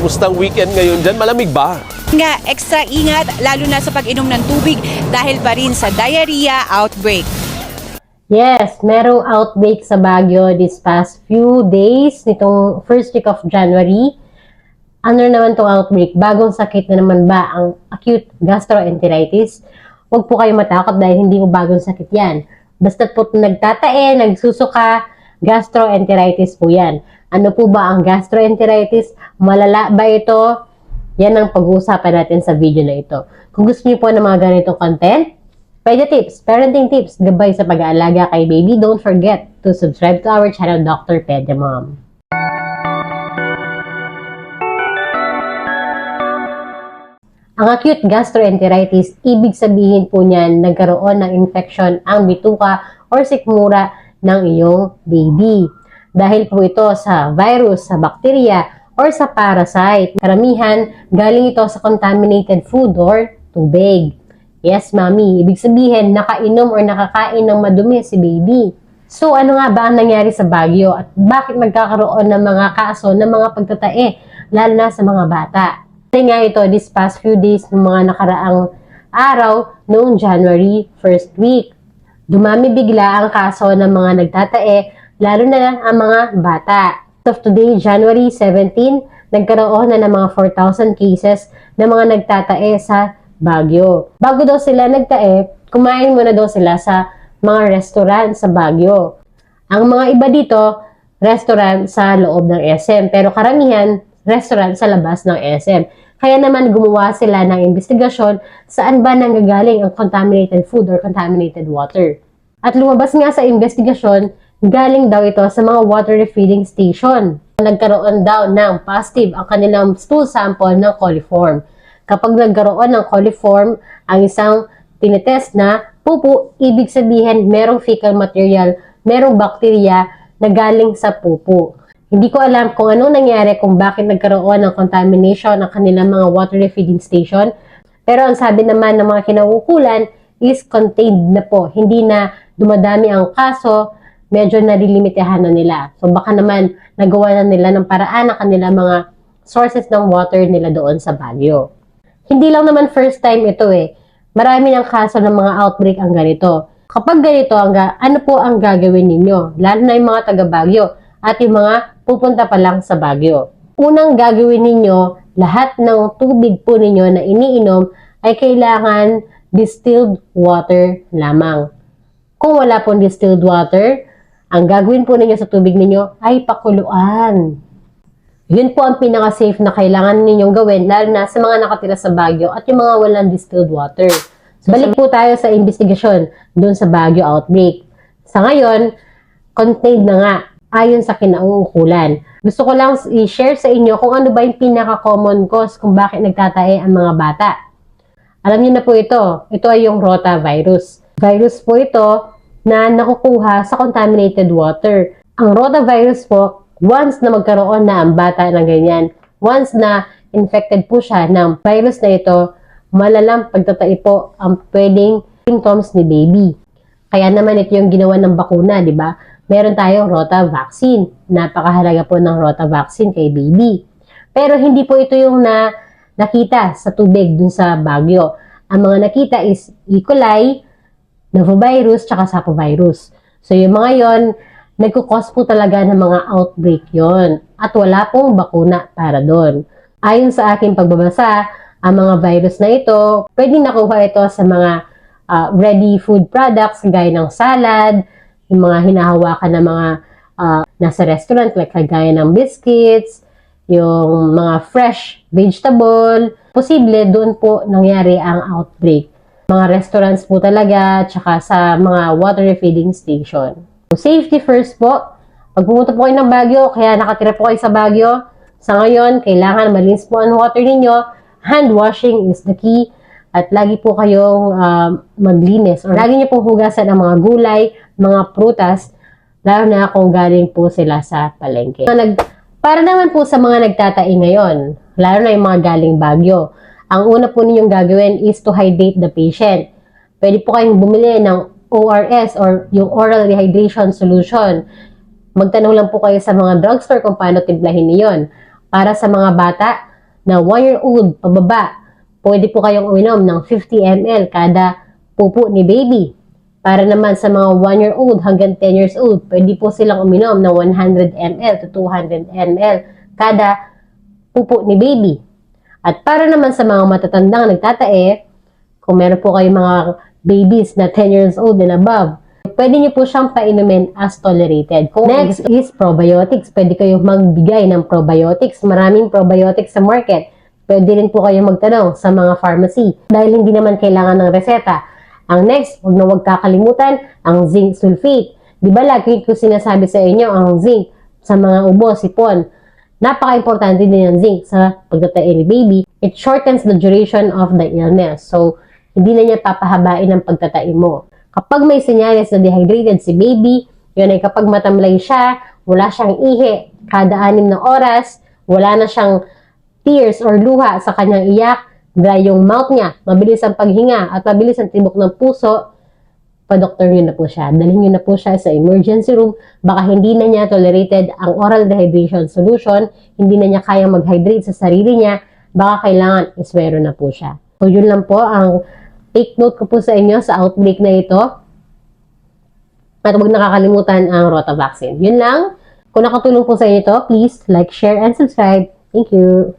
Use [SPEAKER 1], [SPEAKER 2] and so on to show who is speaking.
[SPEAKER 1] Kumusta ang weekend ngayon dyan? Malamig ba?
[SPEAKER 2] Nga, extra ingat lalo na sa pag-inom ng tubig dahil pa rin sa diarrhea outbreak.
[SPEAKER 3] Yes, merong outbreak sa Baguio this past few days, nitong first week of January. Ano naman tong outbreak? Bagong sakit na naman ba ang acute gastroenteritis? Huwag po kayo matakot dahil hindi po bagong sakit yan. Basta po nagtatae, nagsusuka, gastroenteritis po yan. Ano po ba ang gastroenteritis? Malala ba ito? Yan ang pag-uusapan natin sa video na ito. Kung gusto niyo po ng mga ganitong content, Pwede tips, parenting tips, gabay sa pag-aalaga kay baby, don't forget to subscribe to our channel, Dr. Pedya Mom. Ang acute gastroenteritis, ibig sabihin po niyan nagkaroon ng infection ang bituka or sikmura ng iyong baby. Dahil po ito sa virus, sa bakterya, or sa parasite. Karamihan, galing ito sa contaminated food or tubig. Yes, mami. Ibig sabihin, nakainom or nakakain ng madumi si baby. So, ano nga ba ang nangyari sa Baguio at bakit magkakaroon ng mga kaso ng mga pagtatae, lalo na sa mga bata? Kasi nga ito, this past few days ng mga nakaraang araw noong January first week. Dumami bigla ang kaso ng mga nagtatae, lalo na ang mga bata. As of today, January 17, nagkaroon na ng mga 4,000 cases ng mga nagtatae sa Baguio. Bago daw sila nagtae, kumain muna daw sila sa mga restaurant sa Baguio. Ang mga iba dito, restaurant sa loob ng SM. Pero karamihan, restaurant sa labas ng SM. Kaya naman gumawa sila ng investigasyon saan ba nanggagaling ang contaminated food or contaminated water. At lumabas nga sa investigasyon, galing daw ito sa mga water refilling station. Nagkaroon daw ng positive ang kanilang stool sample ng coliform. Kapag nagkaroon ng coliform ang isang tinetest na pupo, ibig sabihin merong fecal material, merong bakterya na galing sa pupo. Hindi ko alam kung anong nangyari kung bakit nagkaroon ng contamination ng kanilang mga water refilling station. Pero ang sabi naman ng mga kinauukulan is contained na po. Hindi na dumadami ang kaso, medyo nalilimitahan na nila. So baka naman nagawa na nila ng paraan ang kanilang mga sources ng water nila doon sa Baguio. Hindi lang naman first time ito eh. Marami ng kaso ng mga outbreak ang ganito. Kapag ganito, ang ano po ang gagawin ninyo? Lalo na yung mga taga Baguio at yung mga pupunta pa lang sa Baguio. Unang gagawin ninyo, lahat ng tubig po ninyo na iniinom ay kailangan distilled water lamang. Kung wala pong distilled water, ang gagawin po ninyo sa tubig ninyo ay pakuluan. Yun po ang pinaka-safe na kailangan ninyong gawin, lalo na sa mga nakatira sa Baguio at yung mga walang distilled water. So, balik po tayo sa investigasyon dun sa Baguio outbreak. Sa ngayon, contained na nga ayon sa kinauukulan. Gusto ko lang i-share sa inyo kung ano ba yung pinaka-common cause kung bakit nagtatae ang mga bata. Alam niyo na po ito, ito ay yung rotavirus. Virus po ito na nakukuha sa contaminated water. Ang rotavirus po, once na magkaroon na ang bata ng ganyan, once na infected po siya ng virus na ito, malalang pagtatae po ang pwedeng symptoms ni baby. Kaya naman ito yung ginawa ng bakuna, di ba? Meron tayong rota vaccine. Napakahalaga po ng rota vaccine kay baby. Pero hindi po ito yung na nakita sa tubig dun sa Baguio. Ang mga nakita is E. coli, novovirus, tsaka sapovirus. So yung mga yon, nagkukos po talaga ng mga outbreak yon At wala pong bakuna para doon. Ayon sa aking pagbabasa, ang mga virus na ito, pwedeng nakuha ito sa mga uh, ready food products gaya ng salad, yung mga hinahawakan ng mga uh, nasa restaurant like kagaya ng biscuits, yung mga fresh vegetable, posible doon po nangyari ang outbreak. Mga restaurants po talaga, tsaka sa mga water refilling station. So, safety first po. Pag pumunta po kayo ng Baguio, kaya nakatira po kayo sa Baguio, sa ngayon, kailangan malinis po ang water ninyo. Hand washing is the key. At lagi po kayong uh, maglinis. Or lagi niyo pong hugasan ang mga gulay, mga prutas, lalo na kung galing po sila sa palengke. Para naman po sa mga nagtatai ngayon, lalo na yung mga galing Baguio, ang una po ninyong gagawin is to hydrate the patient. Pwede po kayong bumili ng ORS or yung oral rehydration solution. Magtanong lang po kayo sa mga drugstore kung paano timplahin niyon. Para sa mga bata, na 1-year-old pababa, pwede po kayong uminom ng 50 ml kada pupo ni baby. Para naman sa mga 1-year-old hanggang 10 years old, pwede po silang uminom ng 100 ml to 200 ml kada pupo ni baby. At para naman sa mga matatandang nagtatae, kung meron po kayong mga babies na 10 years old and above, pwede niyo po siyang painumin as tolerated. Kung Next is probiotics. Pwede kayong magbigay ng probiotics. Maraming probiotics sa market. Pwede rin po kayong magtanong sa mga pharmacy dahil hindi naman kailangan ng reseta. Ang next, huwag na huwag kakalimutan, ang zinc sulfate. Di ba lagi ko sinasabi sa inyo ang zinc sa mga ubo, sipon. Napaka-importante din ng zinc sa pagtatae ni baby. It shortens the duration of the illness. So, hindi na niya papahabain ang pagtatae mo. Kapag may senyales na dehydrated si baby, yun ay kapag matamlay siya, wala siyang ihi, kada anim na oras, wala na siyang tears or luha sa kanyang iyak, dry yung mouth niya, mabilis ang paghinga at mabilis ang tibok ng puso, pa-doctor nyo na po siya. Dalhin nyo na po siya sa emergency room. Baka hindi na niya tolerated ang oral dehydration solution, hindi na niya kayang mag-hydrate sa sarili niya, baka kailangan iswero na po siya. So yun lang po ang take note ko po sa inyo sa outbreak na ito. At huwag nakakalimutan ang Rota vaccine. Yun lang. Kung nakatulong po sa inyo ito, please like, share, and subscribe. Thank you.